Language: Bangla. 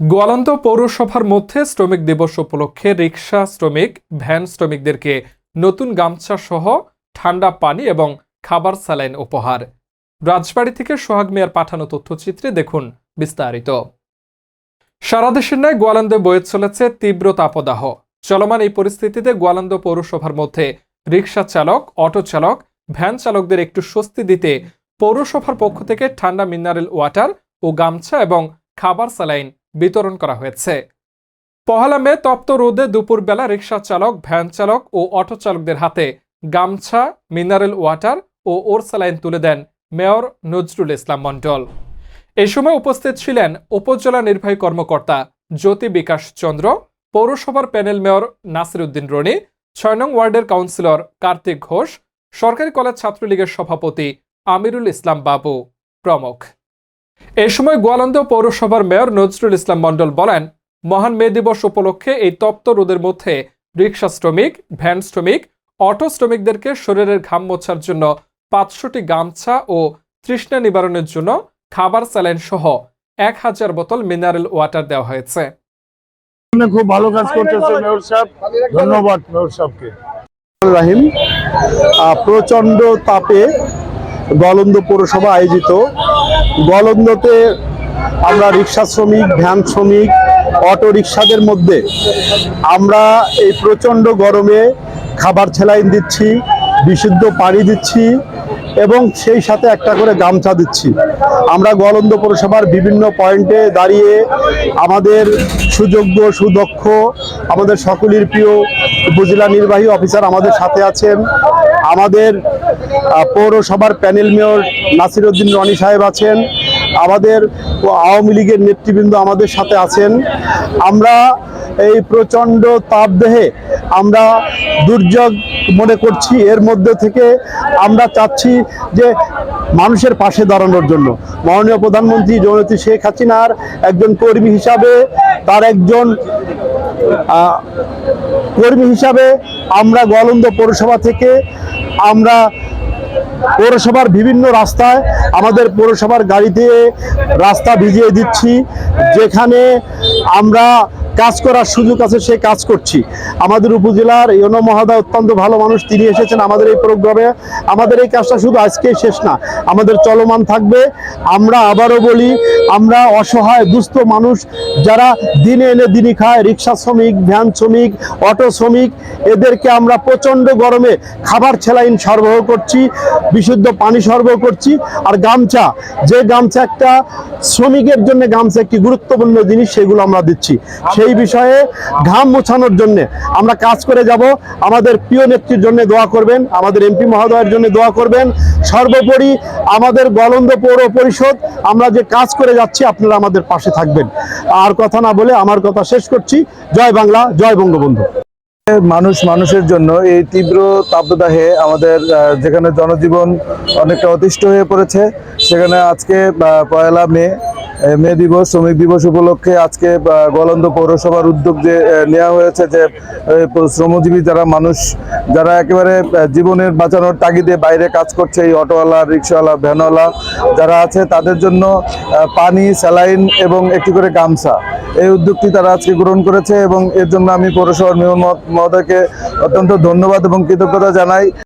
গোয়ালন্দ পৌরসভার মধ্যে শ্রমিক দিবস উপলক্ষে রিক্সা শ্রমিক, ভ্যান শ্রমিকদেরকে নতুন গামছা সহ ঠান্ডা পানি এবং খাবার স্যালাইন উপহার। রাজবাড়ি থেকে সোহাগ মিয়ার পাঠানো তথ্যচিত্রে দেখুন বিস্তারিত। সারা দেশের ন্যায় গোয়ালন্দে বয়ে চলেছে তীব্র তাপদাহ। চলমান এই পরিস্থিতিতে গোয়ালন্দ পৌরসভার মধ্যে রিক্সা চালক, অটো চালক, ভ্যান চালকদের একটু স্বস্তি দিতে পৌরসভার পক্ষ থেকে ঠান্ডা মিনারেল ওয়াটার ও গামছা এবং খাবার স্যালাইন বিতরণ করা হয়েছে। পহেলা মে তপ্ত রোদে দুপুরবেলা রিক্সা চালক, ভ্যান চালক ও অটো চালকদের হাতে গামছা, মিনারেল ওয়াটার ও ওর স্যালাইন তুলে দেন মেয়র নজরুল ইসলাম মণ্ডল। এ সময় উপস্থিত ছিলেন উপজেলা নির্বাহী কর্মকর্তা জ্যোতি বিকাশ চন্দ্র, পৌরসভার প্যানেল মেয়র নাসির উদ্দিন রনি, ছয় নং ওয়ার্ডের কাউন্সিলর কার্তিক ঘোষ, সরকারি কলেজ ছাত্রলীগের সভাপতি আমিরুল ইসলাম বাবু প্রমুখ। এ সময় গোয়ালন্দ পৌরসভার মেয়র নজরুল ইসলাম মণ্ডল বলেন মহান মে দিবস উপলক্ষে এই তপ্ত রোদের মধ্যে রিক্সা শ্রমিক ভ্যান শ্রমিক অটো শ্রমিকদেরকে শরীরের ঘাম মোছার জন্য পাঁচশোটি গামছা ও তৃষ্ণা নিবারণের জন্য খাবার স্যালাইন সহ এক হাজার বোতল মিনারেল ওয়াটার দেওয়া হয়েছে। আপনি খুব ভালো কাজ করতেছে মেয়র সাহেব। ধন্যবাদ মেয়র সাহেবকে। রাহিম আহ, প্রচণ্ড তাপে গলন্দ পৌরসভা আয়োজিত। গলন্দতে আমরা রিক্সা শ্রমিক, ভ্যান শ্রমিক, অটো রিক্সাদের মধ্যে আমরা এই প্রচণ্ড গরমে খাবার ছেলাইন দিচ্ছি, বিশুদ্ধ পানি দিচ্ছি এবং সেই সাথে একটা করে গামছা দিচ্ছি। আমরা গোয়ালন্দ পৌরসভার বিভিন্ন পয়েন্টে দাঁড়িয়ে আমাদের সুযোগ্য, সুদক্ষ, আমাদের সকলের প্রিয় উপজেলা নির্বাহী অফিসার আমাদের সাথে আছেন। আমাদের পৌরসভার প্যানেল মেয়র নাসির উদ্দিন রনি সাহেব আছেন। আমাদের আওয়ামী লীগের নেতৃবৃন্দ আমাদের সাথে আছেন। আমরা এই প্রচণ্ড তাপদেহে আমরা দুর্যোগ মনে করছি। এর মধ্যে থেকে আমরা চাচ্ছি যে মানুষের পাশে দাঁড়ানোর জন্য। মাননীয় প্রধানমন্ত্রী জননেত্রী শেখ হাসিনার একজন কর্মী হিসাবে তার একজন কর্মী হিসাবে আমরা গোয়ালন্দ পৌরসভা থেকে আমরা পৌরসভার বিভিন্ন রাস্তায় আমাদের পৌরসভার গাড়িতে রাস্তা ভিজিয়ে দিচ্ছি। যেখানে আমরা কাজ করার সুযোগ আছে, সে কাজ করছি। আমাদের উপজেলার ইয়নো মহোদয় অত্যন্ত ভালো মানুষ, তিনি এসেছেন আমাদের এই প্রোগ্রামে। আমাদের এই কাজটা শুধু আজকেই শেষ না, আমাদের চলমান থাকবে। আমরা আবারও বলি, আমরা অসহায়, দুস্থ মানুষ, যারা দিনে এনে দিনই খায়, রিক্সা শ্রমিক, ভ্যান শ্রমিক, অটো শ্রমিক, এদেরকে আমরা প্রচণ্ড গরমে খাবার ছেলাইন সরবরাহ করছি, বিশুদ্ধ পানি সরবরাহ করছি। আর গামছা, যে গামছা একটা শ্রমিকের জন্য গামছা একটি গুরুত্বপূর্ণ জিনিস, সেগুলো আমরা দিচ্ছি। সেই বিষয়ে ঘাম মোছানোর জন্য আমরা কাজ করে যাব। আমাদের প্রিয় নেত্রীর জন্য দোয়া করবেন, আমাদের এমপি মহোদয়ের জন্য দোয়া করবেন। সর্বোপরি আমাদের গলন্দ পৌর পরিষদ, আমরা যে কাজ করে যাচ্ছি, আপনারা আমাদের পাশে থাকবেন। আর কথা না বলে আমার কথা শেষ করছি। জয় বাংলা, জয় বঙ্গবন্ধু। মানুষ মানুষের জন্য এই তীব্র তাপদাহে আমাদের যেখানে জনজীবন অনেকটা অতিষ্ঠ হয়ে পড়েছে সেখানে আজকে পয়লা মে মে দিবস শ্রমিক দিবস উপলক্ষে আজকে আহ, গোয়ালন্দ পৌরসভার উদ্যোগ যে নেওয়া হয়েছে যে শ্রমজীবী যারা মানুষ যারা একেবারে জীবনের বাঁচানোর তাগিদে বাইরে কাজ করছে এই অটোওয়ালা রিক্সাওয়ালা ভ্যানওয়ালা যারা আছে তাদের জন্য পানি স্যালাইন এবং একটি করে গামছা এই উদ্যোগটি তারা আজকে গ্রহণ করেছে এবং এর জন্য আমি পৌরসভার মেয়র মহোদয়কে অত্যন্ত ধন্যবাদ এবং কৃতজ্ঞতা জানাই।